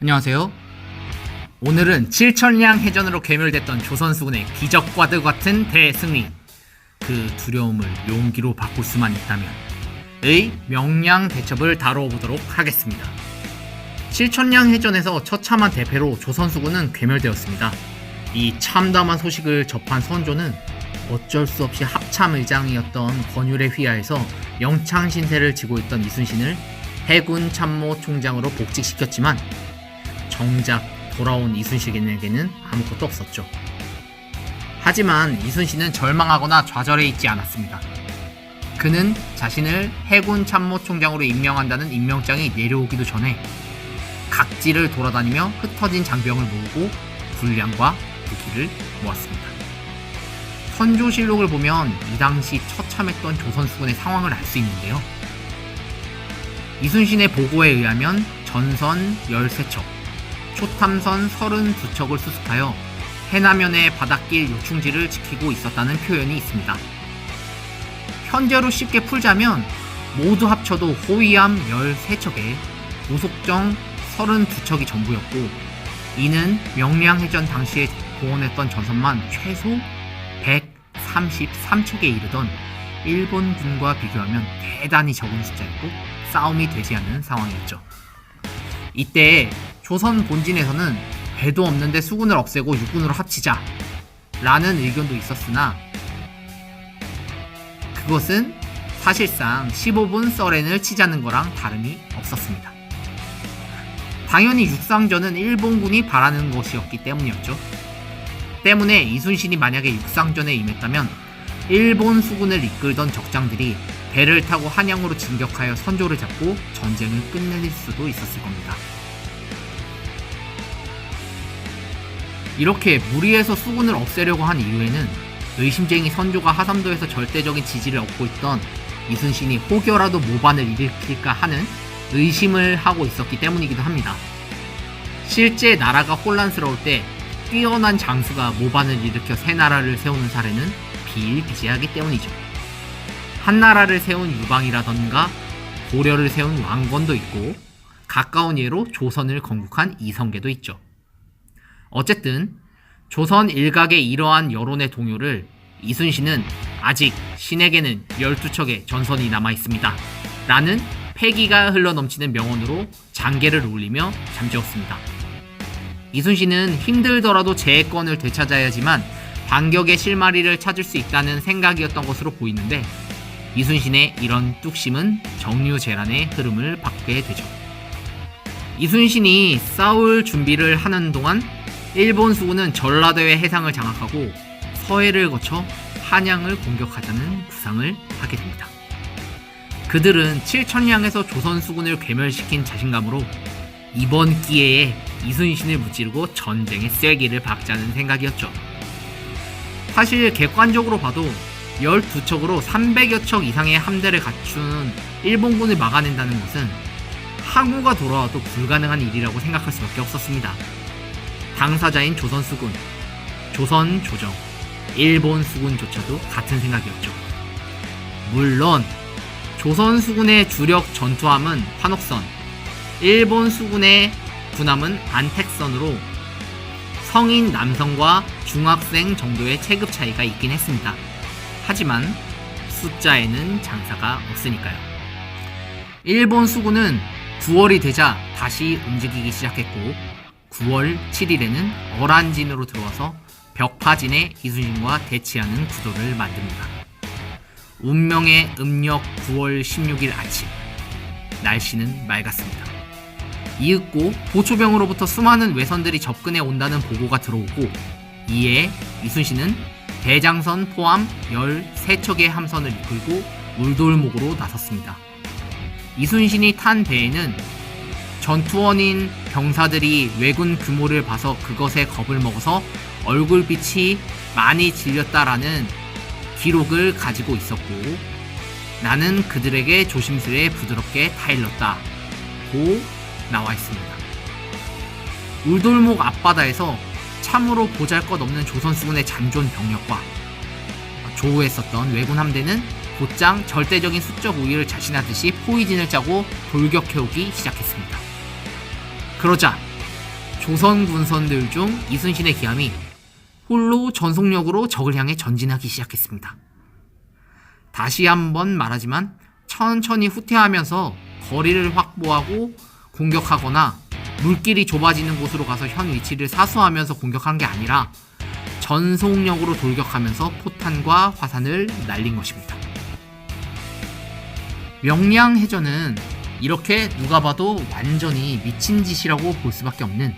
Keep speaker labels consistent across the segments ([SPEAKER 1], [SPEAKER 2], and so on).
[SPEAKER 1] 안녕하세요. 오늘은 7천량 해전으로 괴멸됐던 조선수군의 기적과도 같은 대승리. 그 두려움을 용기로 바꿀 수만 있다면 의 명량 대첩을 다뤄보도록 하겠습니다. 7천량 해전에서 처참한 대패로 조선수군은 괴멸되었습니다. 이 참담한 소식을 접한 선조는 어쩔 수 없이 합참의장이었던 권율의 휘하에서 영창 신세를 지고 있던 이순신을 해군 참모 총장으로 복직시켰지만 정작 돌아온 이순신에게는 아무것도 없었죠. 하지만 이순신은 절망하거나 좌절해 있지 않았습니다. 그는 자신을 해군 참모총장으로 임명한다는 임명장이 내려오기도 전에 각지를 돌아다니며 흩어진 장병을 모으고 군량과 무기를 모았습니다. 선조실록을 보면 이 당시 처참했던 조선수군의 상황을 알 수 있는데요. 이순신의 보고에 의하면 전선 13척, 초탐선 32척을 수습하여 해남연의 바닷길 요충지를 지키고 있었다는 표현이 있습니다. 현재로 쉽게 풀자면 모두 합쳐도 호위함 13척에 고속정 32척이 전부였고 이는 명량해전 당시에 동원했던 전선만 최소 133척에 이르던 일본군과 비교하면 대단히 적은 숫자였고 싸움이 되지 않는 상황이었죠. 이때 조선 본진에서는 배도 없는데 수군을 없애고 육군으로 합치자 라는 의견도 있었으나 그것은 사실상 15분 썰렌을 치자는 거랑 다름이 없었습니다. 당연히 육상전은 일본군이 바라는 것이었기 때문이었죠. 때문에 이순신이 만약에 육상전에 임했다면 일본 수군을 이끌던 적장들이 배를 타고 한양으로 진격하여 선조를 잡고 전쟁을 끝낼 수도 있었을 겁니다. 이렇게 무리해서 수군을 없애려고 한 이유에는 의심쟁이 선조가 하삼도에서 절대적인 지지를 얻고 있던 이순신이 혹여라도 모반을 일으킬까 하는 의심을 하고 있었기 때문이기도 합니다. 실제 나라가 혼란스러울 때 뛰어난 장수가 모반을 일으켜 새 나라를 세우는 사례는 비일비재하기 때문이죠. 한 나라를 세운 유방이라던가 고려를 세운 왕건도 있고 가까운 예로 조선을 건국한 이성계도 있죠. 어쨌든 조선 일각의 이러한 여론의 동요를 이순신은 아직 신에게는 12척의 전선이 남아 있습니다. 라는 패기가 흘러넘치는 명언으로 장계를 울리며 잠재웠습니다. 이순신은 힘들더라도 제해권을 되찾아야지만 반격의 실마리를 찾을 수 있다는 생각이었던 것으로 보이는데 이순신의 이런 뚝심은 정류재란의 흐름을 받게 되죠. 이순신이 싸울 준비를 하는 동안 일본 수군은 전라도의 해상을 장악하고 서해를 거쳐 한양을 공격하자는 구상을 하게 됩니다. 그들은 7천량에서 조선 수군을 괴멸시킨 자신감으로 이번 기회에 이순신을 무찌르고 전쟁의 쐐기를 박자는 생각이었죠. 사실 객관적으로 봐도 12척으로 300여 척 이상의 함대를 갖춘 일본군을 막아낸다는 것은 항우가 돌아와도 불가능한 일이라고 생각할 수밖에 없었습니다. 당사자인 조선 수군, 조선 조정, 일본 수군조차도 같은 생각이었죠. 물론 조선 수군의 주력 전투함은 환옥선, 일본 수군의 군함은 안택선으로 성인 남성과 중학생 정도의 체급 차이가 있긴 했습니다. 하지만 숫자에는 장사가 없으니까요. 일본 수군은 9월이 되자 다시 움직이기 시작했고 9월 7일에는 어란진으로 들어와서 벽파진의 이순신과 대치하는 구도를 만듭니다. 운명의 음력 9월 16일 아침 날씨는 맑았습니다. 이윽고 보초병으로부터 수많은 외선들이 접근해 온다는 보고가 들어오고 이에 이순신은 대장선 포함 13척의 함선을 이끌고 울돌목으로 나섰습니다. 이순신이 탄 배에는 전투원인 병사들이 왜군 규모를 봐서 그것에 겁을 먹어서 얼굴빛이 많이 질렸다라는 기록을 가지고 있었고 나는 그들에게 조심스레 부드럽게 타일렀다 고 나와 있습니다. 울돌목 앞바다에서 참으로 보잘것없는 조선수군의 잔존 병력과 조우했었던 왜군 함대는 곧장 절대적인 수적 우위를 자신하듯이 포이진을 짜고 돌격해오기 시작했습니다. 그러자 조선 군선들 중 이순신의 기함이 홀로 전속력으로 적을 향해 전진하기 시작했습니다. 다시 한번 말하지만 천천히 후퇴하면서 거리를 확보하고 공격하거나 물길이 좁아지는 곳으로 가서 현 위치를 사수하면서 공격한 게 아니라 전속력으로 돌격하면서 포탄과 화산을 날린 것입니다. 명량해전은 이렇게 누가 봐도 완전히 미친 짓이라고 볼 수밖에 없는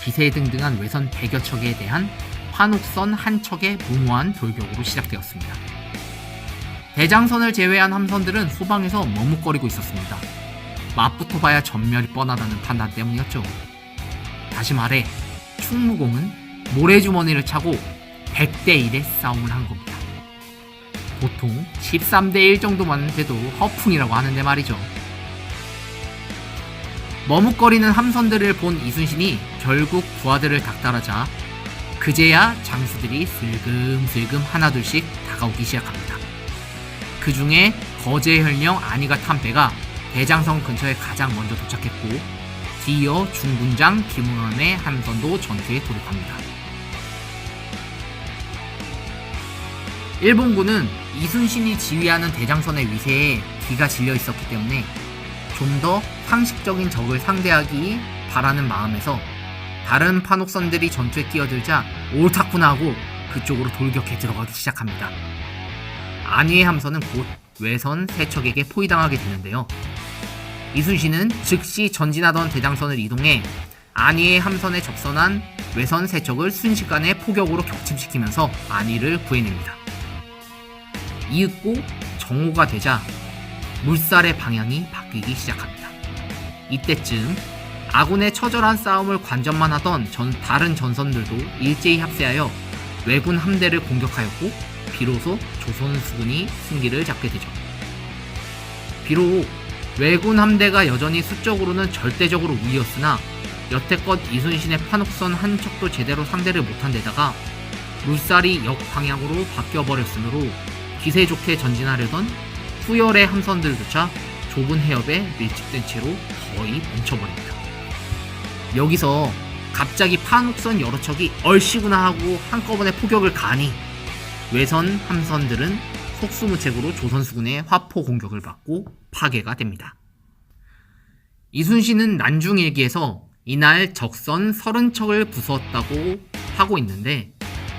[SPEAKER 1] 기세등등한 외선 100여 척에 대한 환옥선 한 척의 무모한 돌격으로 시작되었습니다. 대장선을 제외한 함선들은 후방에서 머뭇거리고 있었습니다. 맛부터 봐야 전멸이 뻔하다는 판단 때문이었죠. 다시 말해 충무공은 모래주머니를 차고 100대 1의 싸움을 한 겁니다. 보통 13대 1 정도만 돼도 허풍이라고 하는데 말이죠. 머뭇거리는 함선들을 본 이순신이 결국 부하들을 닥달하자 그제야 장수들이 슬금슬금 하나둘씩 다가오기 시작합니다. 그 중에 거제현령 안이가 탄 배가 대장성 근처에 가장 먼저 도착했고 뒤이어 중군장 김은원의 함선도 전투에 돌입합니다. 일본군은 이순신이 지휘하는 대장선의 위세에 기가 질려 있었기 때문에 좀더 상식적인 적을 상대하기 바라는 마음에서 다른 판옥선들이 전투에 끼어들자 옳다구나 하고 그쪽으로 돌격해 들어가기 시작합니다. 안위의 함선은 곧 외선 세척에게 포위당하게 되는데요. 이순신은 즉시 전진하던 대장선을 이동해 안위의 함선에 접선한 외선 세척을 순식간에 포격으로 격침시키면서 안위를 구해냅니다. 이윽고 정오가 되자 물살의 방향이 바뀌기 시작합니다. 이때쯤 아군의 처절한 싸움을 관전만 하던 전, 다른 전선들도 일제히 합세하여 왜군 함대를 공격하였고 비로소 조선 수군이 승기를 잡게 되죠. 비록 왜군 함대가 여전히 수적으로는 절대적으로 우위였으나 여태껏 이순신의 판옥선 한 척도 제대로 상대를 못한 데다가 물살이 역방향으로 바뀌어버렸으므로 기세 좋게 전진하려던 후열의 함선들조차 좁은 해협에 밀집된 채로 거의 멈춰버립니다. 여기서 갑자기 판옥선 여러 척이 얼씨구나 하고 한꺼번에 포격을 가니 외선 함선들은 속수무책으로 조선수군의 화포 공격을 받고 파괴가 됩니다. 이순신은 난중일기에서 이날 적선 30척을 부수었다고 하고 있는데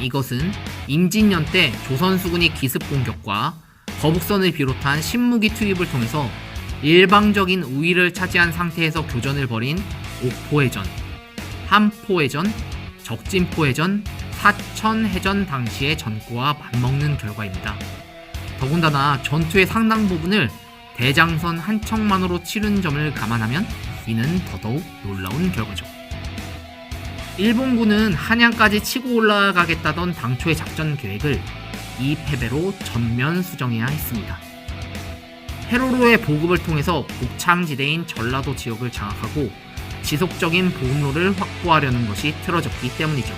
[SPEAKER 1] 이것은 임진년 때 조선수군이 기습 공격과 거북선을 비롯한 신무기 투입을 통해서 일방적인 우위를 차지한 상태에서 교전을 벌인 옥포해전, 함포해전, 적진포해전, 사천해전 당시의 전과와 맞먹는 결과입니다. 더군다나 전투의 상당 부분을 대장선 한 척만으로 치른 점을 감안하면 이는 더더욱 놀라운 결과죠. 일본군은 한양까지 치고 올라가겠다던 당초의 작전 계획을 이 패배로 전면 수정해야 했습니다. 해로로의 보급을 통해서 곡창지대인 전라도 지역을 장악하고 지속적인 보급로를 확보하려는 것이 틀어졌기 때문이죠.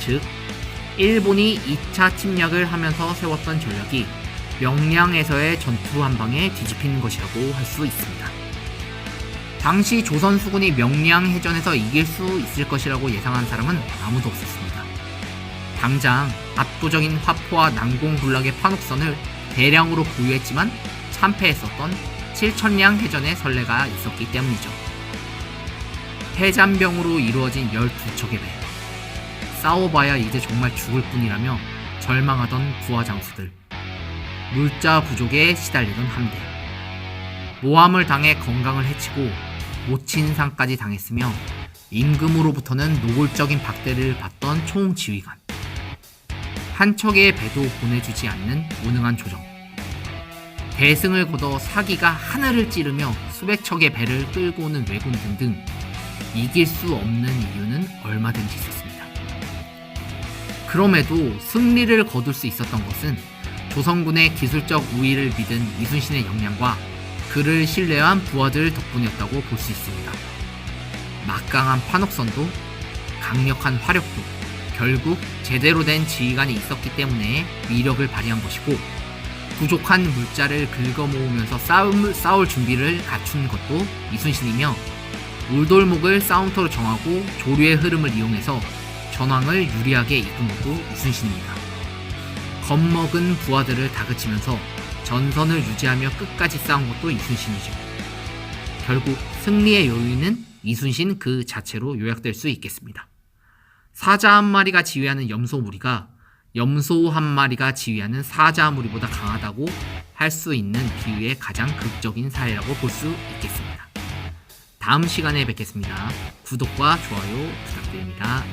[SPEAKER 1] 즉, 일본이 2차 침략을 하면서 세웠던 전략이 명량에서의 전투 한 방에 뒤집히는 것이라고 할 수 있습니다. 당시 조선 수군이 명량 해전에서 이길 수 있을 것이라고 예상한 사람은 아무도 없었습니다. 당장 압도적인 화포와 난공불락의 판옥선을 대량으로 보유했지만 참패했었던 칠천량 해전의 선례가 있었기 때문이죠. 해잔병으로 이루어진 12척의 배. 싸워봐야 이제 정말 죽을 뿐이라며 절망하던 부하 장수들. 물자 부족에 시달리던 함대. 모함을 당해 건강을 해치고 모친상까지 당했으며 임금으로부터는 노골적인 박대를 받던 총지휘관. 한 척의 배도 보내주지 않는 무능한 조정. 대승을 거둬 사기가 하늘을 찌르며 수백 척의 배를 끌고 오는 왜군 등등 이길 수 없는 이유는 얼마든지 있었습니다. 그럼에도 승리를 거둘 수 있었던 것은 조선군의 기술적 우위를 믿은 이순신의 역량과 그를 신뢰한 부하들 덕분이었다고 볼 수 있습니다. 막강한 판옥선도 강력한 화력도 결국 제대로 된 지휘관이 있었기 때문에 위력을 발휘한 것이고 부족한 물자를 긁어 모으면서 싸움, 싸울 준비를 갖춘 것도 이순신이며 울돌목을 싸움터로 정하고 조류의 흐름을 이용해서 전황을 유리하게 이끈 것도 이순신입니다. 겁먹은 부하들을 다그치면서 전선을 유지하며 끝까지 싸운 것도 이순신이죠. 결국 승리의 요인은 이순신 그 자체로 요약될 수 있겠습니다. 사자 한 마리가 지휘하는 염소 무리가 염소 한 마리가 지휘하는 사자 무리보다 강하다고 할 수 있는 비유의 가장 극적인 사례라고 볼 수 있겠습니다. 다음 시간에 뵙겠습니다. 구독과 좋아요 부탁드립니다.